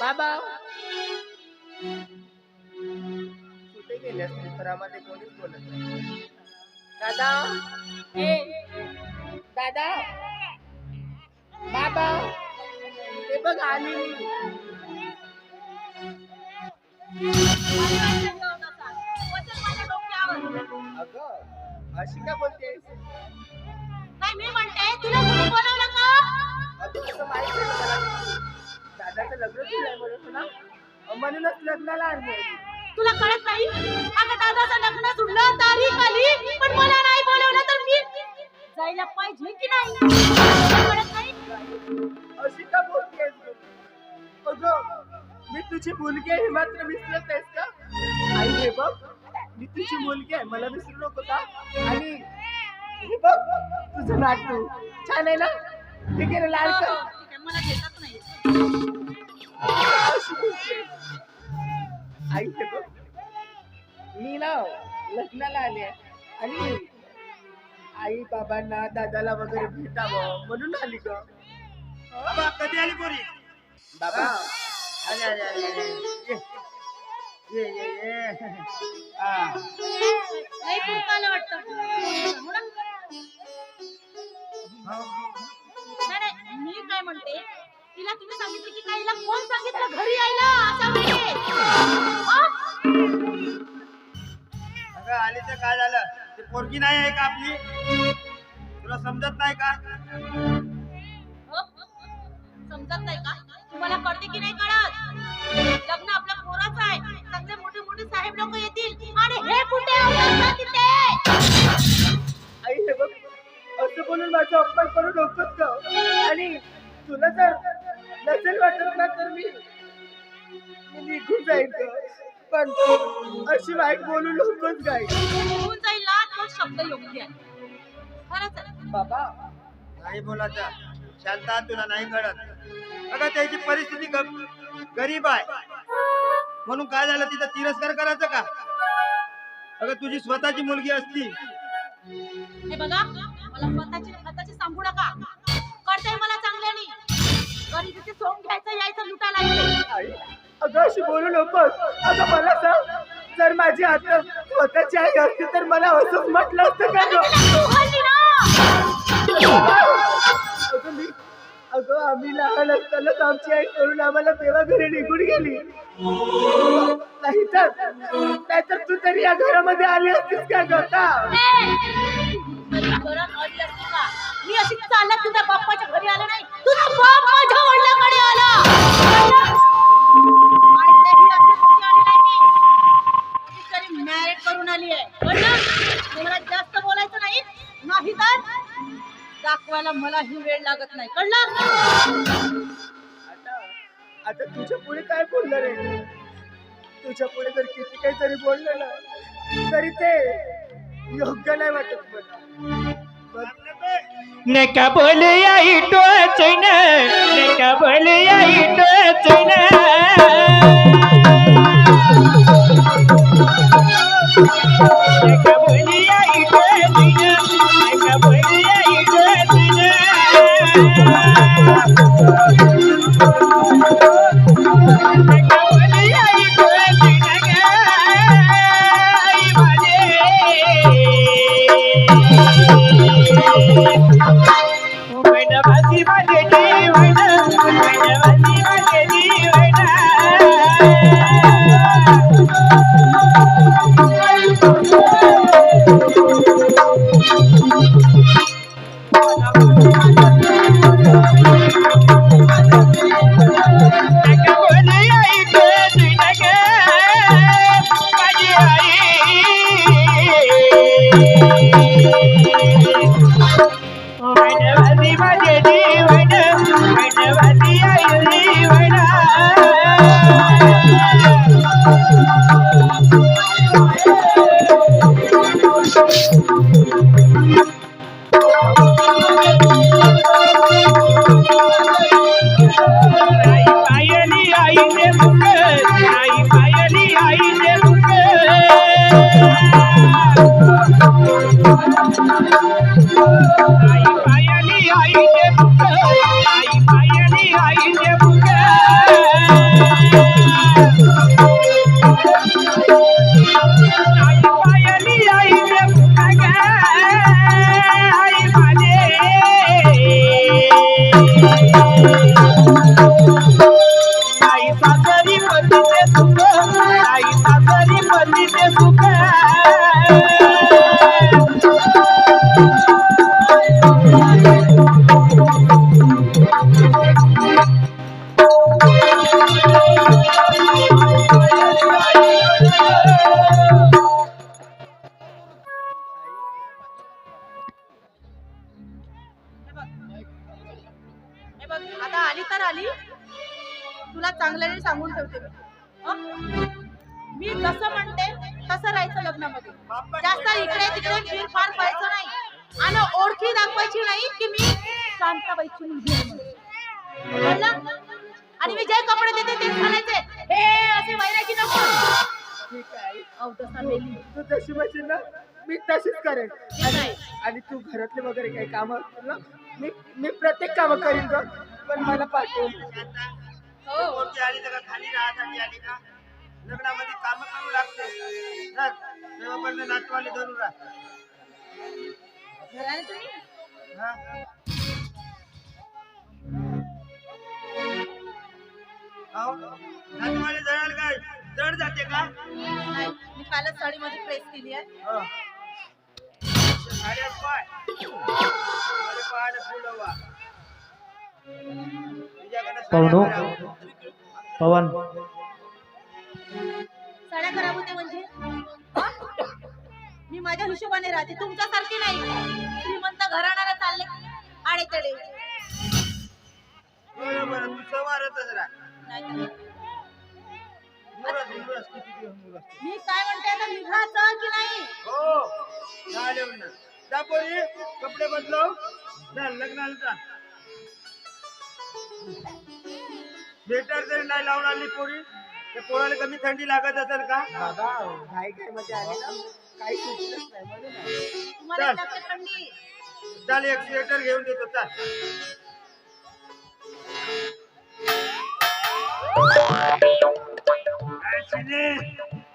बाबा कुठे गेले असतील? घरामध्ये कोणीच बोलत नाही. दादा ए दादा. बाबा ते बघ आली मी. अगं अशी का बोलतेस? काय मी म्हणते तुला कोणी बोलवलं का? अगं कसं माहिती मला. दादाचं लग्न झालंय म्हणून तुला म्हणूनच लग्नाला आणली आहे. तुला कळत नाही? अगं दादाचं लग्न जुळलं तारीख आली पण मला नाही बोलवलं तर मी जायला पाहिजे की नाही? तुला कळत नाही? अशी का बोलतेस तू? अगं मी तुझी मुलगी आहे हे मात्र विसरत आहेस का? आई हे बघ मी तुझी मुलगी आहे मला विसरू नको का? आणि हे बघ तुझं नाटू छान आहे ना? ठीक आहे ना लाल हो, हो, ठीक आहे, मला घेतच नाही. आई हे बघ मी ना लग्नाला आले आणि आई बाबांना दादाला वगैरे भेटावं म्हणून आली ग बाबा कधी आली पोरी बाबा आले आले आले आले. ये ये ये ये हा. पोरगी नाही आहे का आपली? तुला समजत नाही का? हो? समजत नाही का? तुम्हाला कळते की नाही कळत? लग्न आपल्या पोराचं आहे. चांगले मोठे मोठे साहेब लोक येतील. आणि हे कुठे आई हे बघ. असं बोलून माझा अपमान करू नकोस ग. आणि तुला जर नसेल वाटत ना तर मी मी निघून जाईल पण अशी वाईट बोलू नकोस गाई. शब्द योग्य आहे. खरंच बाबा नाही बोलायचं. शांता तुला नाही कळत अगं त्याची परिस्थिती गरीब आहे. म्हणून काय झालं तिचा तिरस्कार करायचा का? अगं तुझी स्वतःची मुलगी असती. हे बघा मला स्वतःची स्वतःची सांगू नका. कळतंय मला चांगल्यानी. तिथे सोंग घ्यायचं यायचं लुटायला अगं अशी बोलू नकोस. अगं मला सांग. जर माझी आता स्वतःची आई असते तर मला असंच म्हटलं असतं का अगं अगं मी अगं आम्ही लहान असतानाच आमची आई करून आम्हाला तेव्हा घरी निघून गेली. नाही तर नाहीतर तू तरी या घरामध्ये आली असतीस का गता मी अशी चालत तुझ्या बाप्पाच्या घरी आलो नाही. तुझा बाप माझ्या वडिलांकडे आला. दाखवायला मलाही वेळ लागत नाही. कळलं? आता आता तुझ्या पुढे काय बोलणार आहे तुझ्या पुढे जर किती काही जरी बोललं ना तरी ते योग्य नाही वाटत मला. पण नका बोल आई टोचन नका बोल आई टोचन नका नका बोल वनवासी माझे मी. जसं म्हणते तसं राहायचं लग्नामध्ये. जास्त इकडे तिकडे फिर फार व्हायचं नाही. आणि ओळखी दाखवायची नाही की मी शांताबाईची मुलगी आहे. म्हणून. कळलं? आणि मी जे कपडे देते तेच घालायचे. हे असे वैरागी नको. तू जशी म्हणशील ना मी तशीच करेन. आणि तू घरातले वगैरे काही काम मी मी प्रत्येक काम करीन ग. पण मला पाठव हो. पोरगी आली तर खाली राहण्यासाठी आली का? लग्नामध्ये काम करू लागते. तेव्हापर्यंत नातवाली धरून हा? नातवाली धराल काय? जड जाते का? मी कालच साडीमध्ये प्रेस केली आहे. हो. साड्या पाय. साड्या पायाला फुलं वा. तुझ्याकडे पाहुणो. पवन. साड्या खराब होते म्हणजे? मी माझ्या हिशोबाने राहते. तुमच्यासारखी नाही. श्रीमंत घराण्याला चालले आडे तडे बरोबर तू सवारतच मी काय म्हणते आता? निघायचं की नाही? हो. चालेल ना. जा पोरी. कपडे बदलव. जा लग्नाला जा. स्वेटर जरी नाही लावून आली पोरी त्या पोराला कमी थंडी लागत असेल का? बाबा घाई घाई मध्ये आले ना? काही सुचलंच नाही म्हणून आले. तुम्हाला चल. लागते थंडी चाल एक स्वेटर घेऊन देतो चाल.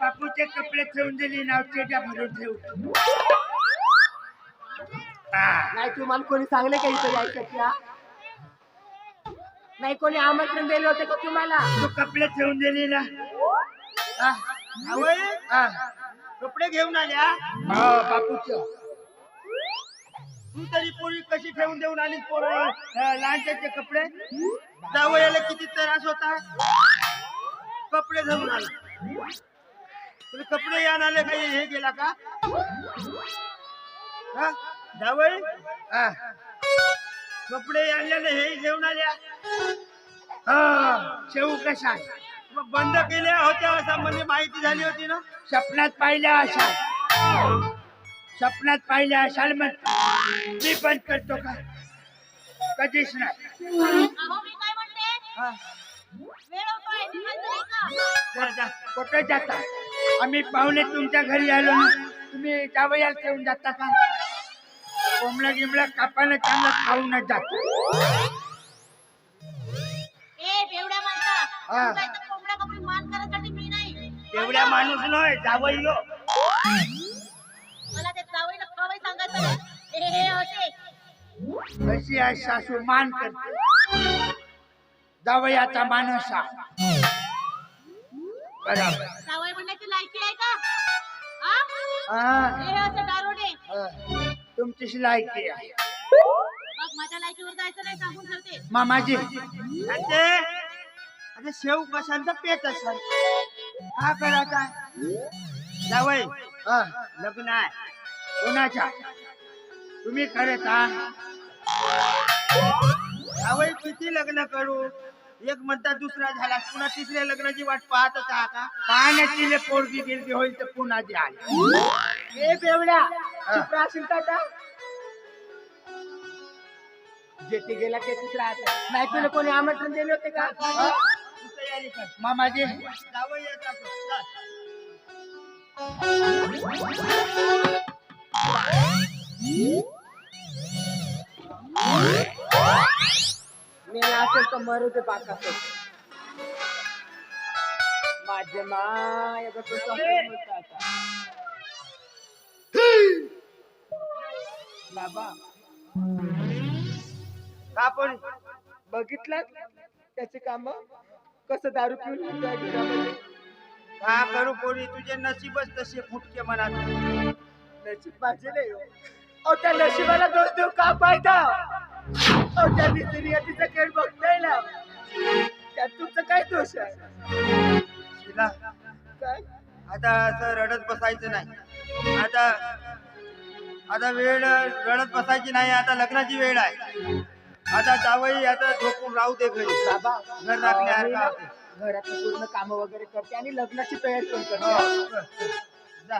बापूचे कपडे ठेवून दिली नावचे भरून ठेवू नाही तुम्हाला कोणी सांगले का इथे यायचं नाही कोणी आमंत्रण दिले होते का तुम्हाला तू कपडे ठेवून दिली ना हा? आवय? हा. कपडे घेऊन आल्या बापूच तू तरी पोरी कशी ठेवून देऊन आली पोर लहानचे कपडे जावयाला किती त्रास होता कपडे धरून आला तुला कपडे यान आले काही हे गेला का हा? जावई हा. कपडे आणल्याने हे घेऊन आल्या हा शेव कशा मग बंद केल्या होत्या असं म्हणजे माहिती झाली होती ना? स्वप्नात पाहिल्या अशा स्वप्नात पाहिल्या असाल मग मी बंद करतो का? कधीच नाही. अहो मी काय म्हणते? हा. वेळ होतोय निघायचं नाही का? जा, जा. कुठे जाता? आम्ही पाहुणे तुमच्या घरी आलो ना. तुम्ही जावयाला ठेवून जाता का? कोंबडा गिमला कापायला चांगला खाऊनच जातो. ए बेवड्या माणसा हा. तुला इथं कोंबड्या कपडे मान करायसाठी मी नाही. तेवढ्या माणूस नव्हे जावई हो. मला ते जावईला सांगायचं हे असे. कशी आहे सासू मान करते. जावयाचा माणूस. बरोबर. जावई म्हणण्याची लायकी आहे का? हा? हा, हे असे दारोडे. हा. तुमचीच लायकी आहे. बघ माझ्या लायकीवर जायचं नाही सांगून ठेवते. मामाजी. अरे शेव कशांचा पेट असाल? का करायचा जावई लग्न आहे. कोणाच्या? तुम्ही खरे का जावई किती लग्न करू? एक म्हणता दुसरा झाला. पुन्हा तिसऱ्या लग्नाची वाट पाहतच आहा का? पाहण्याची पोरगी गिरगी होईल तर पुन्हा द्याल ए बेवड्या! चुप राहशील का आता? जेथे गेला तेथेच राहत नाही तुला कोणी आमंत्रण दिले होते का? तू तयारी कर मामाजी. मेला असेल तर मरू दे बाका माझे माय बाबा. का पण बघितलं त्याचे काम? कसं दारू पिऊन येतोय घरामध्ये? का करू पोरी? तुझे नशीबच तसे फुटके मनात. नशीब माझे नाही हो. अहो त्या नशिबाला दोष देऊ का फायदा अहो त्या निसर्गाचा खेळ बघताय ना? त्यात तुमचं काय दोष आहे? शिला काय? आता असं रडत बसायचं नाही. आता आता वेळ रडत बसायची नाही आता लग्नाची वेळ आहे आता जावई आता झोपून राहू दे घरी बाबा घर राखण्यासारखं. घरातलं पूर्ण काम वगैरे करते आणि लग्नाची तयारी पण करते हो, कर. जा.